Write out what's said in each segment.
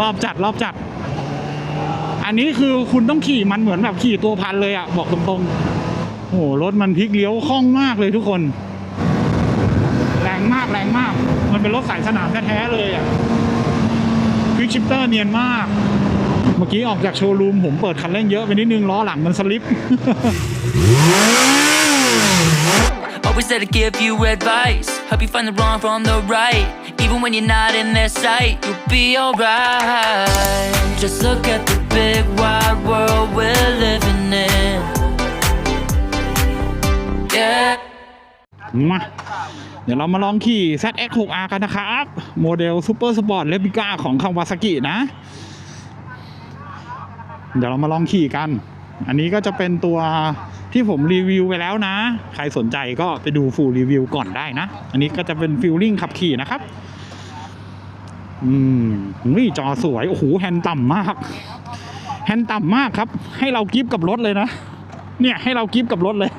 รอบจัดรอบจัด อันนี้คือคุณต้องขี่มันเหมือนแบบขี่ตัวพันเลยอะบอกตรงๆ โอ้โหรถมันพลิกเลี้ยวคล่องมากเลยทุกคน แรงมากแรงมาก มันเป็นรถสายสนามแท้ๆเลยอะควิกชิปเตอร์เนียนมาก เมื่อกี้ออกจากโชว์รูมผมเปิดคันเร่งเยอะไปนิดนึงล้อหลังมันสลิป Always there to give you advice. Help you find the wrong from the right. Even when you're not in their sight, you'll be alright. Just look at the big wide world we're living in. Yeah. มาเดี๋ยวเรามาลองขี่ ZX6R กันนะครับ โมเดล Super Sport Replica ของคาวาซากินะ เดี๋ยวเรามาลองขี่กัน อันนี้ก็จะเป็นตัว ที่ผมรีวิวไปแล้วนะ ใครสนใจก็ไปดูฟูลรีวิวก่อนได้นะ อันนี้ก็จะเป็นฟิลลิ่งขับขี่นะครับ อืมนี่จอสวย โอ้โหแฮนด์ต่ำมาก แฮนด์ต่ำมากครับ ให้เรากิฟกับรถเลยนะ เนี่ยให้เรากิฟกับรถเลย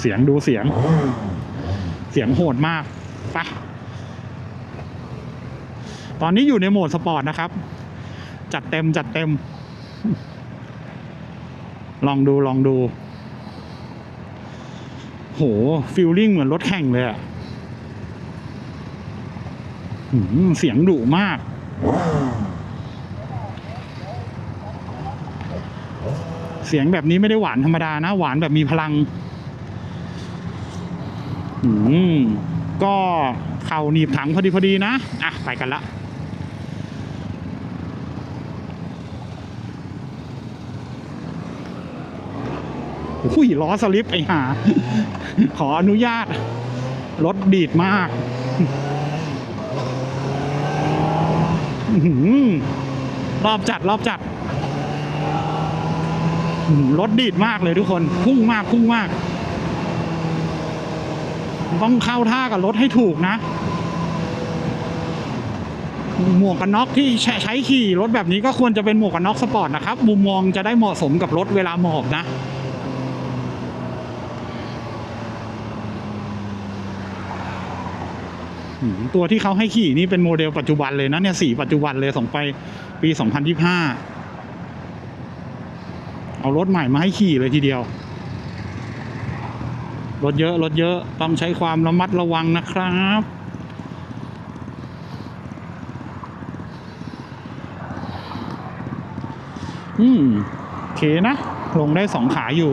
เสียงดูเสียง เสียงโหดมากไปะตอนนี้อยู่ในโหมดสปอร์ตนะครับ จัดเต็มจัดเต็ม ลองดูลองดู โหฟิลลิ่งเหมือนรถแข่งเลยอะหืมเสียงดุมาก เสียงแบบนี้ไม่ได้หวานธรรมดานะ หวานแบบมีพลังอืมก็เข่าหนีบถังพอดีพอดีนะ อะ ไปกันละ โอ้ยล้อสลิปไอ้ห่า ขออนุญาต รถดีดมากอื้อหือรอบจัดรอบจัดอืมรถดีดมากเลยทุกคน พุ่งมากพุ่งมาก ต้องเข้าท่ากับรถให้ถูกนะ หมวกกันน็อกที่ใช้ใช้ขี่รถแบบนี้ก็ควรจะเป็นหมวกกันน็อกสปอร์ตนะครับ มุมมองจะได้เหมาะสมกับรถเวลาหมอบนะ อืม ตัวที่เขาให้ขี่นี่เป็นโมเดลปัจจุบันเลยนะเนี่ยสีปัจจุบันเลยส่งไปปี2025เอารถใหม่มาให้ขี่เลยทีเดียว รถเยอะ รถเยอะต้องใช้ความระมัดระวังนะครับอืมเคนะ ลงได้สองขาอยู่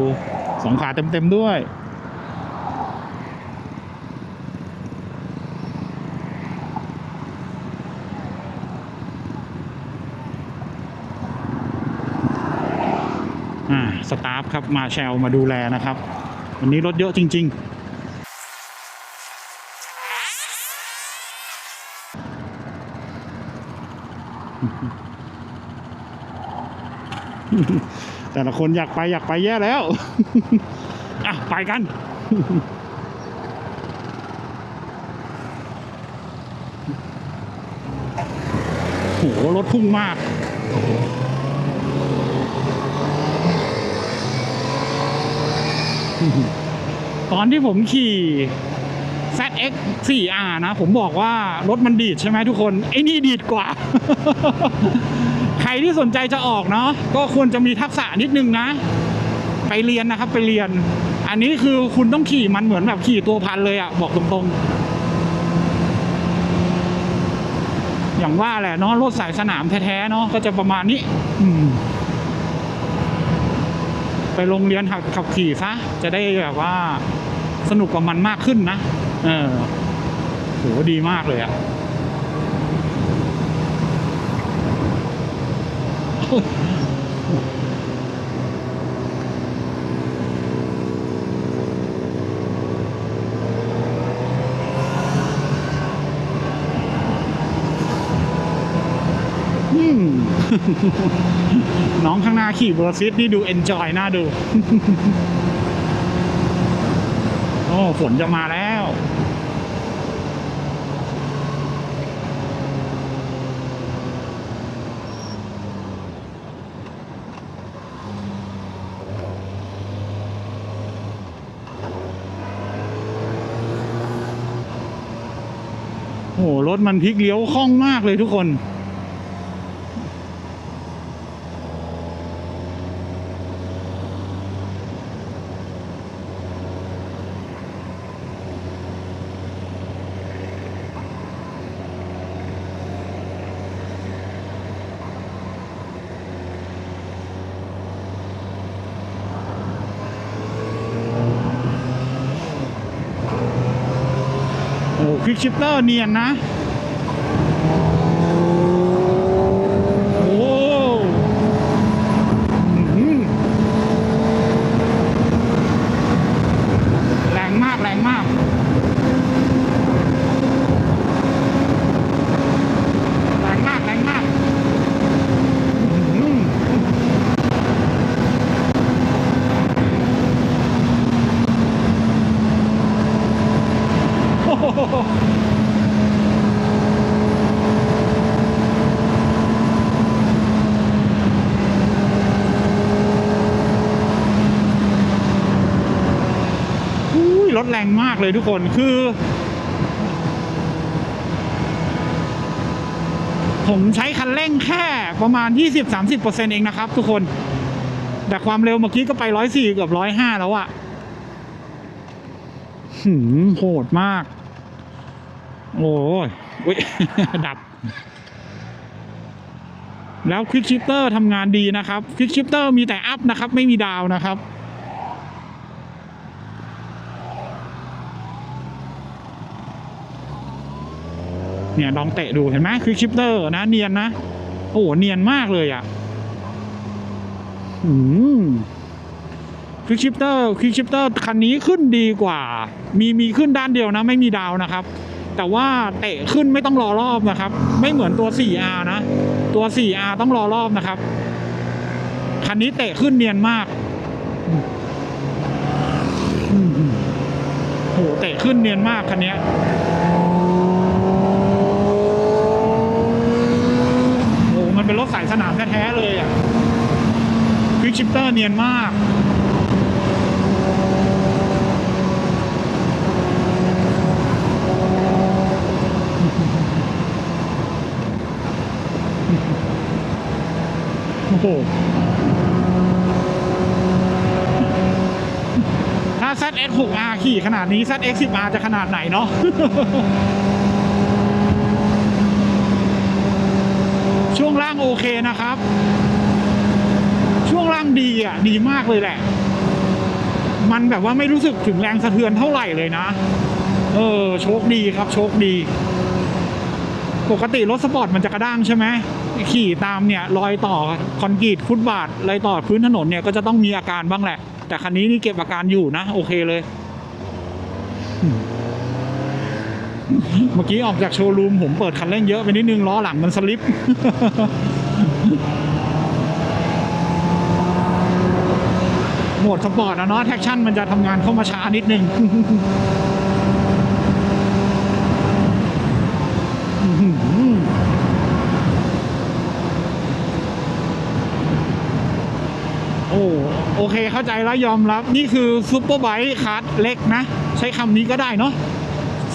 สองขาเต็มๆด้วย อ่า สตาฟครับมาแชลมาดูแลนะครับ วันนี้รถเยอะจริง ๆแต่ละคนอยากไปอยากไปแย่แล้ว อะ ไปกัน โห รถพุ่งมาก ตอนที่ผมขี่ ZX 4R นะ ผมบอกว่ารถมันดีดใช่ไหมทุกคน ไอ้นี่ดีดกว่า ใครที่สนใจจะออกเนาะก็ควรจะมีทักษะนิดนึงนะ ไปเรียนนะครับไปเรียน อันนี้คือคุณต้องขี่มันเหมือนแบบขี่ตัวพันเลยอะบอกตรงๆ อย่างว่าแหละเนาะรถสายสนามแท้ๆเนาะก็จะประมาณนี้ อืม ไปโรงเรียนหัดขับขี่ซะจะได้แบบว่าสนุกกับมันมากขึ้นนะ เออโหดีมากเลยอะอืม น้องข้างหน้าขี่เบอร์ซิสนี่ดูเอนจอยน่าดู โอ้ฝนจะมาแล้วโอ้รถมันพลิกเลี้ยวคล่องมากเลยทุกคน คลิกชิปเตอร์เนียนนะ โอ้อื้อหือแรงมากแรงมาก แรงมากแรงมากอื้อหือโอ้โห อุ้ยรถ แรงมากเลยทุกคนคือ ผมใช้คันเร่งแค่ประมาณ 20-30%เองนะครับ ทุกคน แต่ความเร็วเมื่อกี้ก็ไป104เกือบ105แล้วอะหืมโหดมาก โอ้ยอุ๊ยดับ แล้วควิกชิปเตอร์ทำงานดีนะครับควิกชิปเตอร์มีแต่อัพนะครับ ไม่มีดาวนะครับ เนี่ยลองเตะดูเห็นไหมควิกชิปเตอร์นะเนียนนะ โอ้โหเนียนมากเลยอะอืมควิกชิปเตอร์ควิกชิปเตอร์คันนี้ขึ้นดีกว่า มีมีขึ้นด้านเดียวนะ ไม่มีดาวนะครับ แต่ว่าเตะขึ้นไม่ต้องรอรอบนะครับ ไม่เหมือนตัว 4R นะ ตัว 4R ต้องรอรอบนะครับ คันนี้เตะขึ้นเนียนมากอืมอืมโหเตะขึ้นเนียนมากคันนี้ย โอ้โห มันเป็นรถสายสนามแท้ๆเลยอะควิกชิปเตอร์เนียนมากโอ้โหถ้า ZX6R ขี่ขนาดนี้ ZX10R จะขนาดไหนเนาะ วงล่างโอเคนะครับ ช่วงล่างดีอะ ดีมากเลยแหละ มันแบบว่าไม่รู้สึกถึงแรงสะเทือนเท่าไหร่เลยนะ เออ โชคดีครับ โชคดี ปกติรถสปอร์ตมันจะกระด้างใช่ไหมขี่ตามเนี่ยรอยต่อคอนกรีตฟุตบาทรอยต่อพื้นถนนเนี่ยก็จะต้องมีอาการบ้างแหละ แต่คันนี้นี่เก็บอาการอยู่นะ โอเคเลย เมื่อกี้ออกจากโชว์รูมผมเปิดคันเร่งเยอะไปนิดนึงล้อหลังมันสลิปโหมดสปอร์ตนะเนาะแท็กชั่นมันจะทำงานเข้ามาช้านิดนึงโอ้โอเคเข้าใจแล้วยอมรับ นี่คือซูเปอร์ไบค์คัสเล็กนะ ใช้คำนี้ก็ได้เนาะ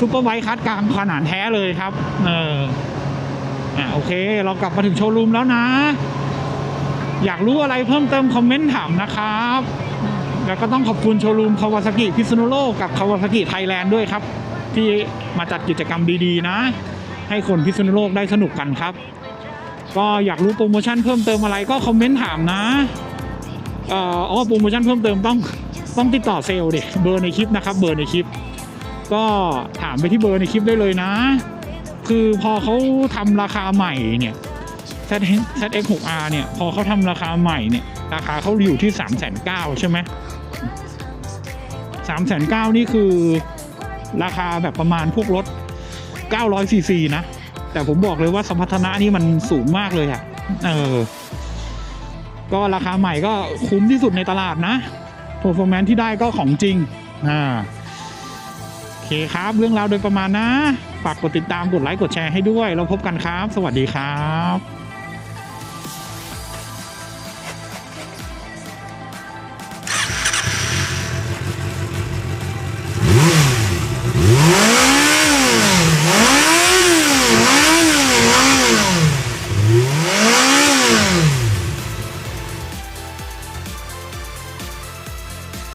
ซูเปอร์ไบค์คัสกลางขนาดแท้เลยครับ เอออะโอเค เรากลับมาถึงโชว์รูมแล้วนะ อยากรู้อะไรเพิ่มเติมคอมเมนต์ถามนะครับ แล้วก็ต้องขอบคุณโชว์รูมคาวาซากิพิษณุโลกกับคาวาซากิไทยแลนด์ด้วยครับ ที่มาจัดกิจกรรมดีๆนะ ให้คนพิษณุโลกได้สนุกกันครับ ก็อยากรู้โปรโมชั่นเพิ่มเติมอะไรก็คอมเมนต์ถามนะเอ่ออ๋อโปรโมชั่นเพิ่มเติมต้องต้องติดต่อเซลล์ดิเบอร์ในคลิปนะครับเบอร์ในคลิป ก็ถามไปที่เบอร์ในคลิปได้เลยนะ คือพอเขาทำราคาใหม่เนี่ย ZX6R เนี่ย พอเขาทำราคาใหม่เนี่ย ราคาเขาอยู่ที่ 3 9 0 0 0ใช่ไหม3 9 0 0 0นี่คือราคาแบบประมาณพวกรถ900ซีซีนะ แต่ผมบอกเลยว่าสมรรถนะนี่มันสูงมากเลยอะเออ ก็ราคาใหม่ก็คุ้มที่สุดในตลาดนะ performance ที่ได้ก็ของจริง อ่า เคครับ เรื่องราวโดยประมาณนะ ฝากกดติดตามกดไลค์กดแชร์ให้ด้วย เราพบกันครับ สวัสดีครับ